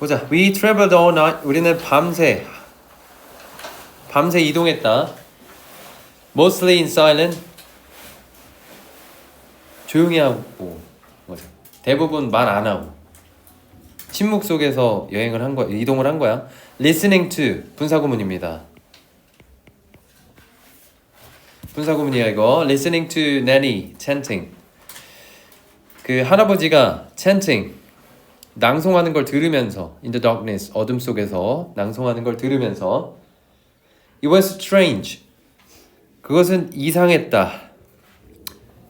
보자. We traveled all night. 우리는 밤새 밤새 이동했다. Mostly in silence. 조용히 하고 뭐죠? 대부분 말 안 하고 침묵 속에서 여행을 한 거야. 이동을 한 거야. Listening to 분사구문입니다. 분사구문이야 이거. Listening to nanny chanting. 그 할아버지가 chanting 낭송하는 걸 들으면서 in the darkness 어둠 속에서 낭송하는 걸 들으면서 it was strange. 그것은 이상했다.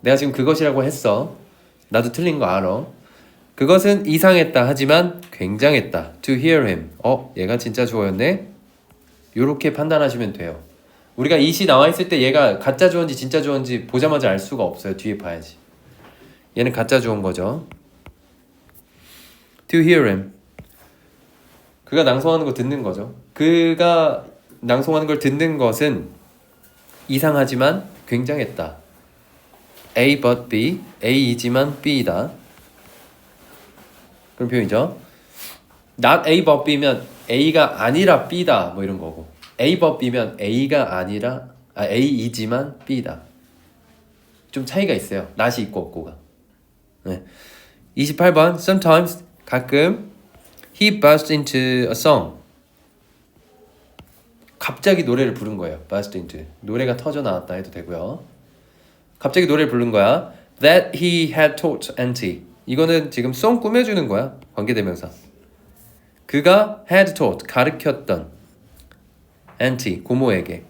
내가 지금 그것이라고 했어. 나도 틀린 거 알아. 그것은 이상했다. 하지만 굉장했다. to hear him. 어 얘가 진짜 주어였네? 요렇게 판단하시면 돼요. 우리가 이 시 나와 있을 때 얘가 가짜 주어인지 진짜 주어인지 보자마자 알 수가 없어요. 뒤에 봐야지. 얘는 가짜 주어인 거죠 to hear him. 그가 낭송하는 거 듣는 거죠. 그가 낭송하는 걸 듣는 것은 이상하지만 굉장했다. A but B, A이지만 B이다. 그런 표현이죠. not A but B면 A가 아니라 B다 뭐 이런 거고 A but B면 A가 아니라 아, A이지만 B다. 좀 차이가 있어요. not이 있고 없고가. 네. 28번 sometimes 가끔 he burst into a song 갑자기 노래를 부른 거예요. burst into 노래가 터져 나왔다 해도 되고요. 갑자기 노래를 부른 거야. That he had taught Auntie 이거는 지금 song 꾸며주는 거야. 관계대명사. 그가 had taught 가르쳤던 Auntie 고모에게.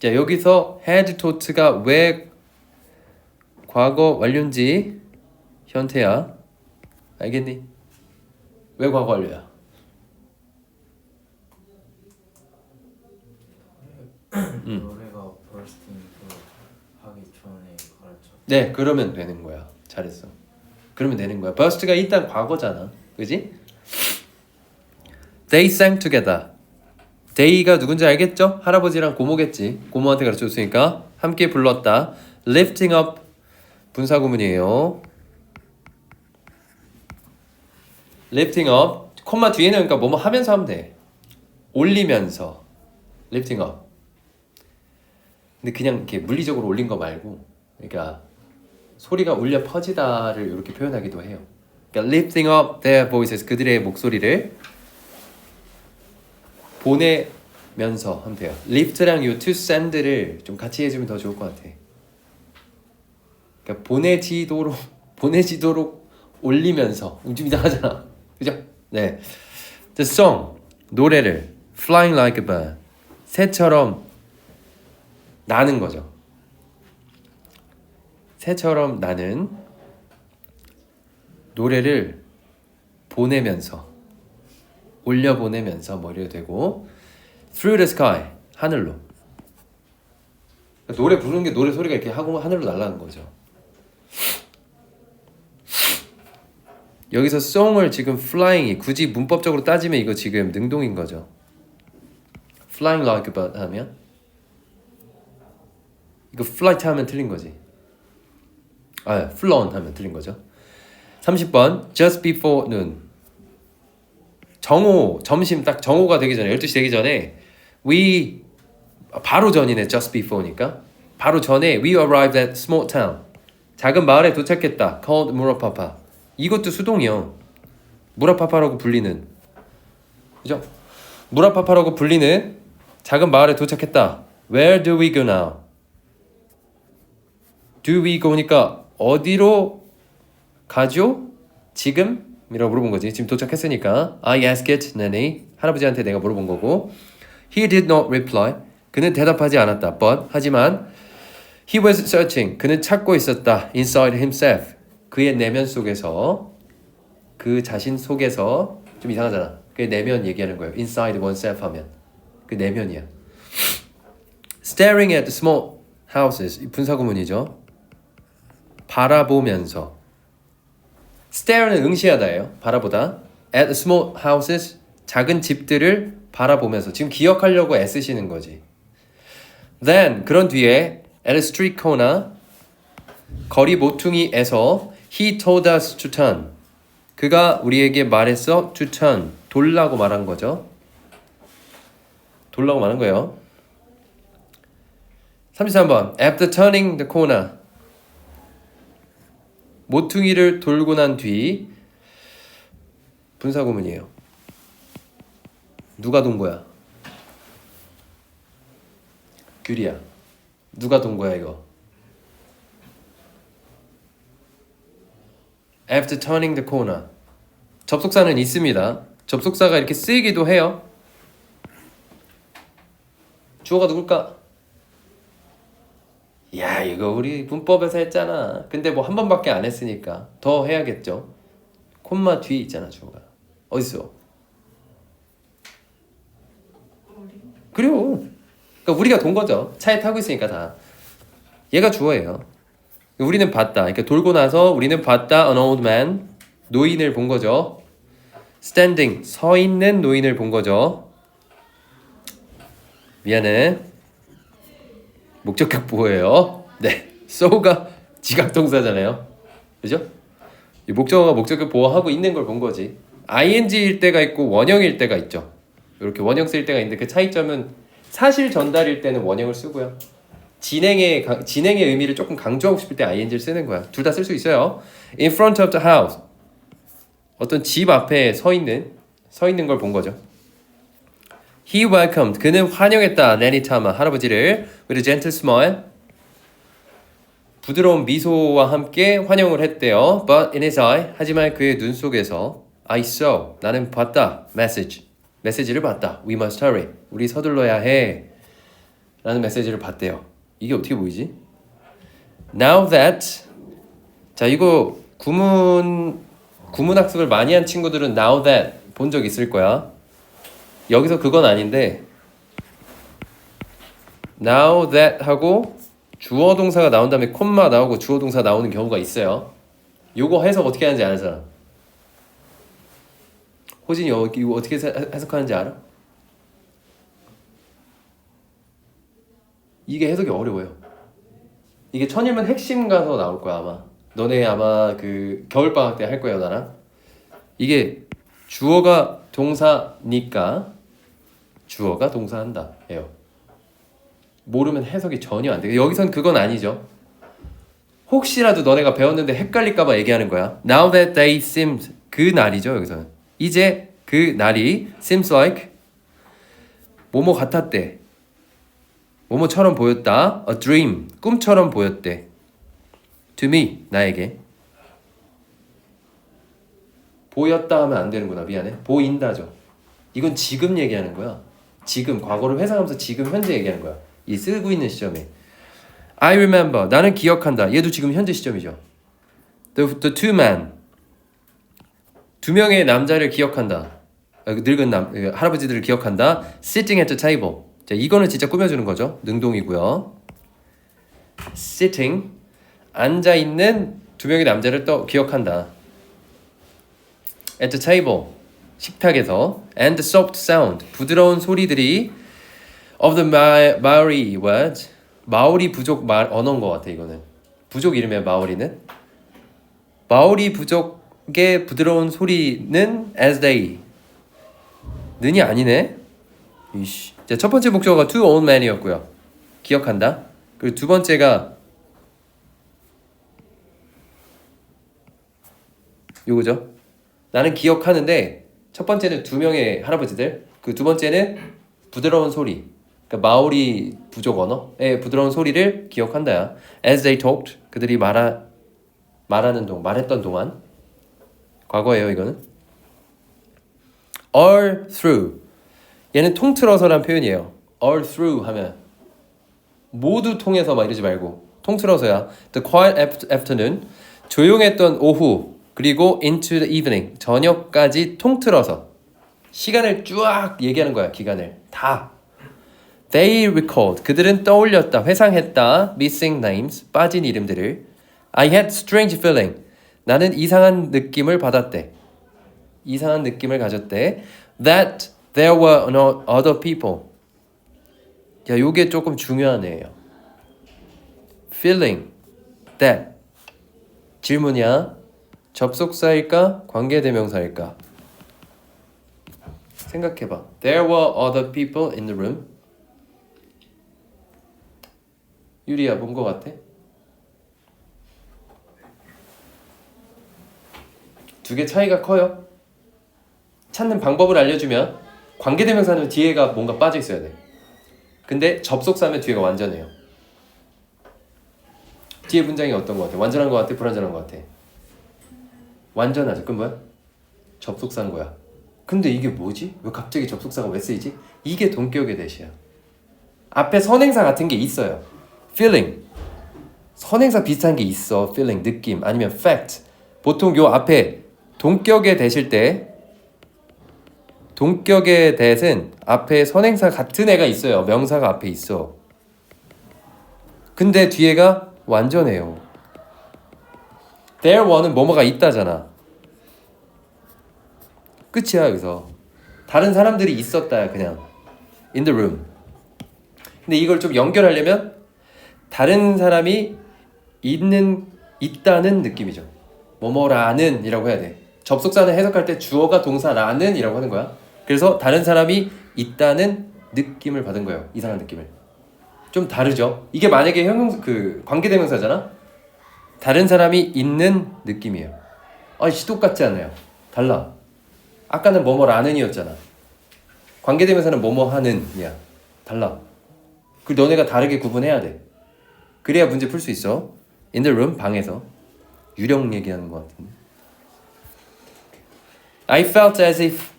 자 여기서 had taught가 왜 과거 완료인지 현태야 알겠니? 왜 과거 완료야? 노래가 버스팅 하기 전에 가르쳐. 네, 그러면 되는 거야. 잘했어. 그러면 되는 거야. 버스트가 일단 과거잖아. 그지? They sang together. They가 누군지 알겠죠? 할아버지랑 고모겠지. 고모한테 가르쳐줬으니까 함께 불렀다. Lifting up 분사구문이에요. Lifting up 콤마 뒤에는 그러니까 뭐뭐 하면서 하면 돼. 올리면서 Lifting up. 근데 그냥 이렇게 물리적으로 올린 거 말고, 그러니까 소리가 울려 퍼지다를 이렇게 표현하기도 해요. 그러니까 lifting up their voices 그들의 목소리를 보내면서 하면 돼요. lift랑 요 to send를 좀 같이 해주면 더 좋을 것 같아. 그러니까 보내지도록 보내지도록 올리면서 좀 이상하잖아, 그죠? 네, the song 노래를 flying like a bird 새처럼 나는 거죠. 새처럼 나는 노래를 보내면서 올려 보내면서 머리가 되고 through the sky 하늘로 노래 부르는 게 노래 소리가 이렇게 하고 하늘로 날아가는 거죠. 여기서 song을 지금 flying이 굳이 문법적으로 따지면 이거 지금 능동인 거죠. flying like a bird 하면 이거 flight 하면 틀린 거지. 아, flown 하면 틀린 거죠. 30번 just before noon. 정오 점심 딱 정오가 되기 전에 12시 되기 전에 we 바로 전이네 just before니까 바로 전에 we arrived at small town. 작은 마을에 도착했다. called 무라파파. 이것도 수동이요. 무라파파라고 불리는 그죠? 무라파파라고 불리는 작은 마을에 도착했다. Where do we go now? Do we go니까 어디로 가죠? 지금? 이라고 물어본 거지. 지금 도착했으니까 I asked it, nanny. 할아버지한테 내가 물어본 거고 He did not reply. 그는 대답하지 않았다. But 하지만 He was searching. 그는 찾고 있었다. Inside himself. 그의 내면 속에서 그 자신 속에서 좀 이상하잖아. 그의 내면 얘기하는 거예요. Inside oneself 하면 그 내면이야. Staring at small houses. 이 분사구문이죠. 바라보면서 stare는 응시하다예요. 바라보다. at small houses 작은 집들을 바라보면서 지금 기억하려고 애쓰시는 거지. Then 그런 뒤에 at street corner 거리 모퉁이에서 he told us to turn 그가 우리에게 말했어 추천 돌라고 말한 거죠. 돌라고 말한 거예요. 33번 After turning the corner 모퉁이를 돌고 난 뒤 분사구문이에요. 누가 돈 거야? 규리야. 누가 돈 거야 이거? After turning the corner. 접속사는 있습니다. 접속사가 이렇게 쓰이기도 해요. 주어가 누굴까? 야 이거 우리 문법에서 했잖아. 근데 뭐 한 번밖에 안 했으니까 더 해야겠죠. 콤마 뒤에 있잖아 주어가. 어딨어? 그래요. 그러니까 우리가 돈 거죠. 차에 타고 있으니까 다. 얘가 주어예요. 우리는 봤다. 그러니까 돌고 나서 우리는 봤다. An old man. 노인을 본 거죠. Standing. 서 있는 노인을 본 거죠. 미안해. 목적격 보호예요. 네. so가 지각 동사잖아요. 그죠? 이 목적어가 목적격 보호하고 있는 걸 본 거지. ing일 때가 있고 원형일 때가 있죠. 이렇게 원형 쓸 때가 있는데 그 차이점은 사실 전달일 때는 원형을 쓰고요. 진행의 가- 진행의 의미를 조금 강조하고 싶을 때 ing를 쓰는 거야. 둘 다 쓸 수 있어요. In front of the house. 어떤 집 앞에 서 있는 서 있는 걸 본 거죠. He welcomed. 그는 환영했다. Tama 할아버지를 with a gentle smile. 부드러운 미소와 함께 환영을 했대요. But in his eye, 하지만 그의 눈 속에서 I saw. 나는 봤다. Message. 메시지를 봤다. We must hurry. 우리 서둘러야 해. 라는 메시지를 봤대요. 이게 어떻게 보이지? Now that 자 이거 구문 구문 학습을 많이 한 친구들은 now that 본 적 있을 거야. 여기서 그건 아닌데 now that 하고 주어 동사가 나온 다음에 콤마 나오고 주어 동사 나오는 경우가 있어요. 요거 해석 어떻게 하는지 아는 사람? 호진이 여기 이거 어떻게 해- 해석하는지 알아? 이게 해석이 어려워요. 이게 천일문 핵심 가서 나올 거야 아마. 너네 아마 그 겨울 방학 때 할 거예요 나랑. 이게 주어가 동사니까 주어가 동사한다예요. 모르면 해석이 전혀 안 돼. 여기선 그건 아니죠. 혹시라도 너네가 배웠는데 헷갈릴까봐 얘기하는 거야. Now that they seemed 그 날이죠 여기서는. 이제 그 날이 seems like 뭐뭐 같았대. 뭐뭐처럼 보였다. A dream 꿈처럼 보였대. To me 나에게 보였다 하면 안 되는구나 미안해. 보인다죠. 이건 지금 얘기하는 거야. 지금 과거를 회상하면서 지금 현재 얘기하는 거야. 이 쓰고 있는 시점에. I remember 나는 기억한다. 얘도 지금 현재 시점이죠. The, the two men 두 명의 남자를 기억한다. 아, 그 늙은 남그 할아버지들을 기억한다. Sitting at the table. 자 이거는 진짜 꾸며주는 거죠. 능동이고요. Sitting 앉아 있는 두 명의 남자를 또 기억한다. At the table 식탁에서. And the soft sound 부드러운 소리들이 of the Ma- Maori words. 마오리 부족 말 언어인 것 같아 이거는. 부족 이름이야 마오리는. 마오리 부족의 부드러운 소리는 as they. 는이 아니네. 이씨 자, 첫 번째 목적어가 two old men이었고요. 기억한다? 그리고 두 번째가 요거죠. 나는 기억하는데 첫 번째는 두 명의 할아버지들 그 두 번째는 부드러운 소리 그러니까 마오리 부족 언어의 부드러운 소리를 기억한다야 as they talked 그들이 말하 말하는 동 말했던 동안. 과거예요 이거는. All through 얘는 통틀어서란 표현이에요. all through 하면 모두 통해서 막 이러지 말고 통틀어서야. The quiet aft- afternoon 조용했던 오후 그리고 into the evening 저녁까지 통틀어서 시간을 쫙 얘기하는 거야 기간을. 다. They recalled. 그들은 떠올렸다 회상했다 missing names 빠진 이름들을. I had strange feeling. 나는 이상한 느낌을 받았대. 이상한 느낌을 가졌대. That there were no other people 야 요게 조금 중요한 애예요 feeling that 질문이야 접속사일까? 관계대명사일까? 생각해봐. There were other people in the room. 유리야 본거 같아? 두 개 차이가 커요. 찾는 방법을 알려주면 관계대명사는 뒤에가 뭔가 빠져 있어야 돼. 근데 접속사면 뒤에가 완전해요. 뒤에 문장이 어떤 거 같아? 완전한 거 같아? 불완전한 거 같아? 완전하죠. 그럼 뭐야? 접속사인 거야. 근데 이게 뭐지? 왜 갑자기 접속사가 왜 쓰이지? 이게 동격의 대시야. 앞에 선행사 같은 게 있어요. feeling. 선행사 비슷한 게 있어. feeling, 느낌 아니면 fact. 보통 요 앞에 동격에 대실 때 동격의 대는 앞에 선행사 같은 애가 있어요. 명사가 앞에 있어. 근데 뒤에가 완전해요. There ware는 뭐뭐가 있다잖아. 끝이야 여기서. 다른 사람들이 있었다 그냥. In the room. 근데 이걸 좀 연결하려면 다른 사람이 있는 있다는 느낌이죠. 뭐뭐라는이라고 해야 돼. 접속사는 해석할 때 주어가 동사라는이라고 하는 거야. 그래서 다른 사람이 있다는 느낌을 받은 거예요. 이상한 느낌을. 좀 다르죠. 이게 만약에 형용 그 관계대명사잖아. 다른 사람이 있는 느낌이에요. 아씨 똑같지 않아요. 달라. 아까는 뭐뭐라는이었잖아. 관계대명사는 뭐뭐 하는이야. 달라. 그 너네가 다르게 구분해야 돼. 그래야 문제 풀 수 있어. In the room 방에서 유령 얘기하는 것 같은데. I felt as if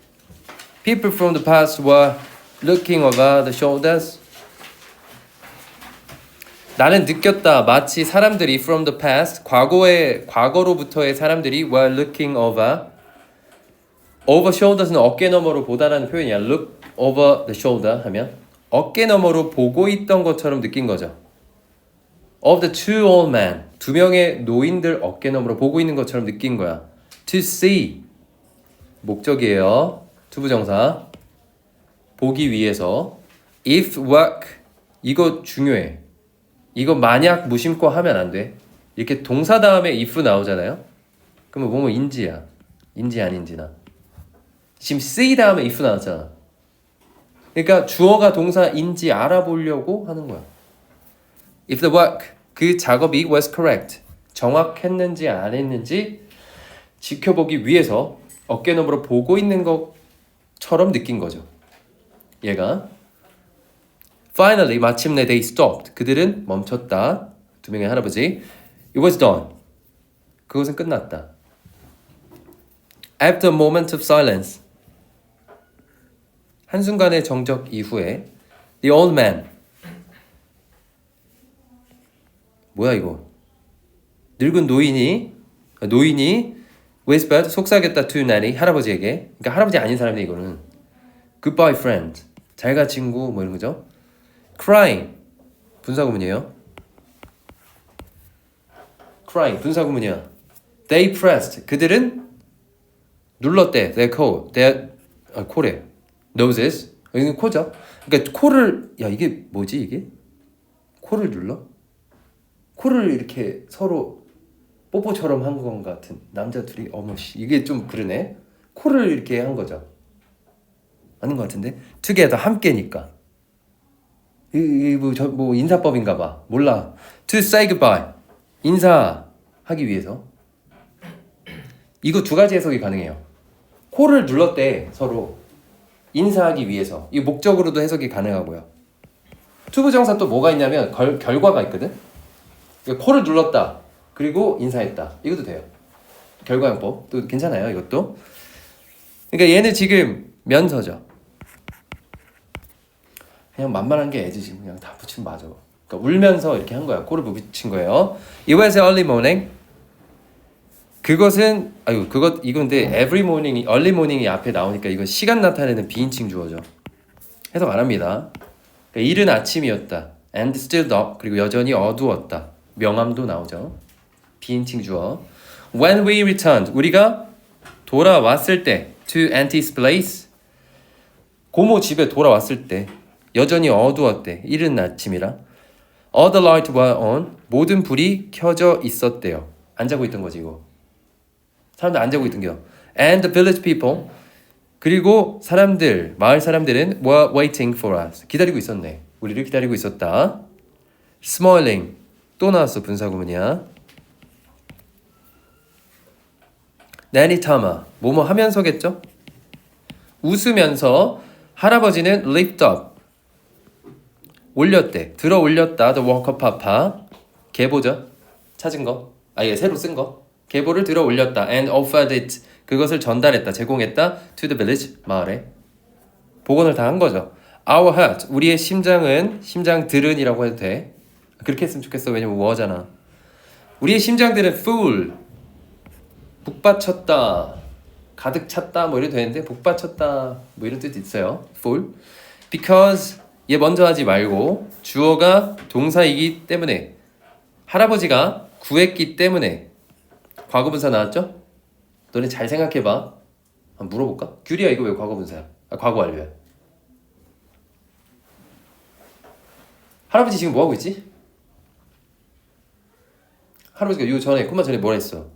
people from the past were looking over the shoulders. 나는 느꼈다. 마치 사람들이 from the past, 과거의 과거로부터의 사람들이 were looking over. over shoulders는 어깨 너머로 보다라는 표현이야. look over the shoulder 하면 어깨 너머로 보고 있던 것처럼 느낀 거죠. of the two old men 두 명의 노인들 어깨 너머로 보고 있는 것처럼 느낀 거야. to see 목적이에요. 투부정사 보기 위해서 if work 이거 중요해. 이거 만약 무심코 하면 안 돼. 이렇게 동사 다음에 if 나오잖아요. 그러면 뭐뭐 인지야. 인지 아닌지나. 지금 see 다음에 if 나왔잖아. 그러니까 주어가 동사인지 알아보려고 하는 거야. If the work 그 작업이 was correct 정확했는지 안 했는지 지켜보기 위해서 어깨 너머로 보고 있는 것 처럼 느낀 거죠. 얘가 Finally 마침내 they stopped 그들은 멈췄다. 두 명의 할아버지 It was done 그것은 끝났다. After a moment of silence 한순간의 정적 이후에 The old man 뭐야 이거 늙은 노인이 노인이 whispered 속삭였다 to nanny 할아버지에게. 그러니까 할아버지 아닌 사람이 이거는. Goodbye friend. 잘가 친구 뭐 이런 거죠? Crying. 분사구문이에요. Crying. 분사구문이야. They pressed. 그들은 눌렀대. Their coat. Their 아, 코래. Noses. 여기는 코죠? 그러니까 코를 야 이게 뭐지 이게? 코를 눌러? 코를 이렇게 서로 뽀뽀처럼 한것 같은 남자 둘이 어머 씨. 이게 좀 그러네. 코를 이렇게 한 거죠. 아닌 것 같은데? Together 함께니까. 이뭐저 뭐 인사법인가 봐. 몰라. To say goodbye. 인사하기 위해서. 이거 두 가지 해석이 가능해요. 코를 눌렀대 서로. 인사하기 위해서. 이 목적으로도 해석이 가능하고요. 투부정사 또 뭐가 있냐면 결, 결과가 있거든? 코를 눌렀다. 그리고 인사했다. 이것도 돼요. 결과형법. 또 괜찮아요. 이것도. 그러니까 얘는 지금 면서죠. 그냥 만만한 게 애지 지금 그냥 다 붙이면 맞아. 그러니까 울면서 이렇게 한 거야. 코를 붙인 거예요. It was early morning. 그것은 아유 그것 이건데 every morning이 early morning이 앞에 나오니까 이건 시간 나타내는 비인칭 주어죠. 해석 안 합니다. 그러니까 이른 아침이었다. And still dark 그리고 여전히 어두웠다. 명암도 나오죠. 비인칭 주어. When we returned, 우리가 돌아왔을 때 to Auntie's place, 고모 집에 돌아왔을 때 여전히 어두웠대. 이른 아침이라. All the lights were on. 모든 불이 켜져 있었대요. 안 자고 있던 거지 이거. 사람들 안 자고 있던 겨. And the village people 그리고 사람들 마을 사람들은 were waiting for us 기다리고 있었네. 우리를 기다리고 있었다. smiling 또 나왔어 분사구문이야. Tama 뭐뭐 하면서겠죠? 웃으면서 할아버지는 lift up 올렸대. 들어 올렸다. The walker papa. 계보죠? 찾은 거? 아예 새로 쓴 거? 계보를 들어 올렸다. And offered it. 그것을 전달했다. 제공했다. To the village. 마을에. 복원을 다 한 거죠. Our heart. 우리의 심장은 심장들은이라고 해도 돼. 그렇게 했으면 좋겠어. 왜냐면 워잖아. 우리의 심장들은 full 북받쳤다 가득 찼다 뭐 이래도 되는데 북받쳤다 뭐 이런 뜻도 있어요 full because 얘 먼저 하지 말고 주어가 동사이기 때문에 할아버지가 구했기 때문에 과거분사 나왔죠? 너네 잘 생각해봐 한번 물어볼까? 규리야 이거 왜 과거분사야? 아, 과거 완료야 할아버지 지금 뭐 하고 있지? 할아버지가 요 전에 꿈만 전에 뭐라 했어?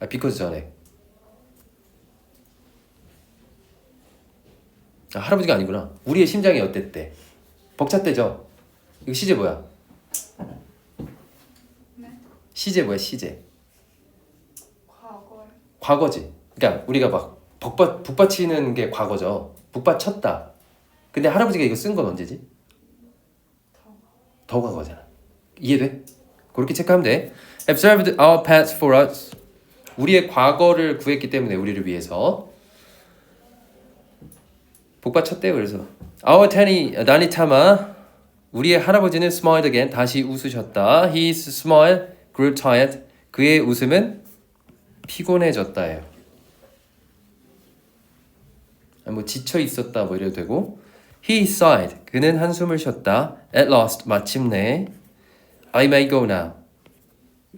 아 비커즈 전에 아, 할아버지가 아니구나. 우리의 심장이 어땠대? 벅찼대죠? 이거 시제 뭐야? 시제 뭐야, 시제? 과거에 과거지. 그러니까 우리가 막 북받, 북받치는 게 과거죠. 북받쳤다. 근데 할아버지가 이거 쓴 건 언제지? 더 과거잖아. 이해돼? 그렇게 체크하면 돼. Have served our past for us. 우리의 과거를 구했기 때문에 우리를 위해서 복받쳤대요. 그래서 Our Tani 나니타마 우리의 할아버지는 smiled again 다시 웃으셨다. His smile grew tired. 그의 웃음은 피곤해졌다예요. 아니, 뭐 지쳐 있었다 뭐 이래도 되고 He sighed. 그는 한숨을 쉬었다. At last 마침내 I may go now.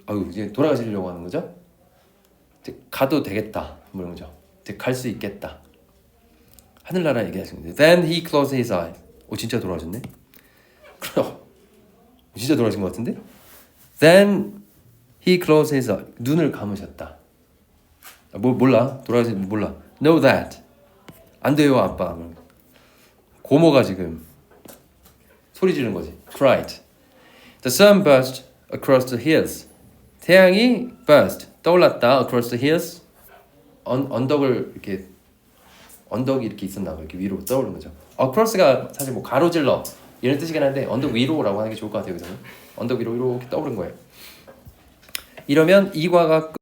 아유 이제 돌아가시려고 하는 거죠? 이제 가도 되겠다 뭐 이런 거죠. 이제 갈 수 있겠다. 하늘나라 얘기하시는 거예요. Then he closed his eyes. 오 진짜 돌아가셨네. 그럼 진짜 돌아가신 것 같은데? Then he closed his eyes. 눈을 감으셨다. 아, 뭐 몰라 돌아가신 몰라. Know that. 안 돼요 아빠. 고모가 지금 소리 지르는 거지. Cried. The sun burst across the hills. 태양이 burst 떠올랐다 across the hills. 언, 언덕을 이렇게 언덕이 이렇게 있었나 봐 이렇게 위로 떠오르는 거죠. across가 사실 뭐 가로질러 이런 뜻이긴 한데 언덕 위로라고 하는 게 좋을 것 같아요. 여기서는 언덕 위로 이렇게 떠오른 거예요. 이러면 이과가